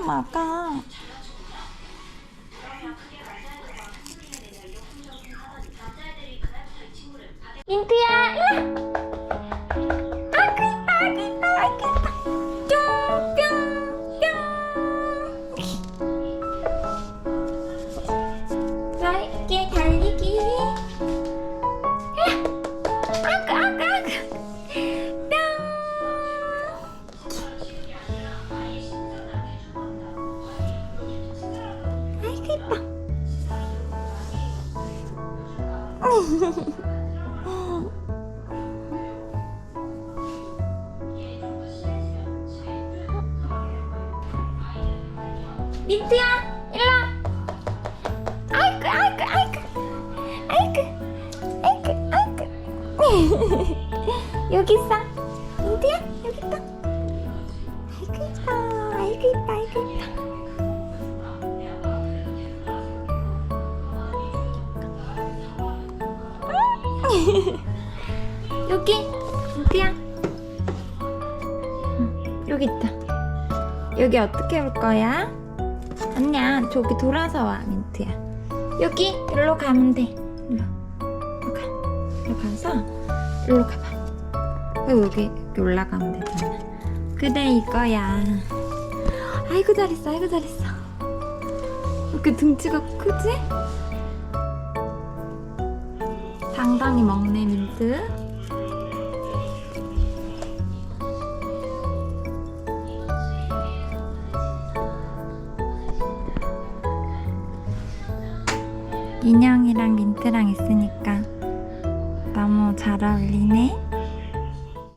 먹어. 민트야, 민트야, 일로 와. 아이고, 아이고, 아이고, 아이고, 아이고, 아이고. 여기 있어. 민트야, 여기 있다. 여기 민트야. 응, 여기 있다. 여기 어떻게 올 거야? 아니야, 저기 돌아서 와, 민트야. 여기, 일로 가면 돼. 일로. 일로 가. 일로 가서, 일로 가봐. 그리고 여기, 여기 올라가면 되잖아. 그래, 이거야. 아이고, 잘했어, 아이고, 잘했어. 이렇게 등치가 크지? 당당히 먹네, 민트. 인형이랑 민트랑 있으니까 너무 잘 어울리네.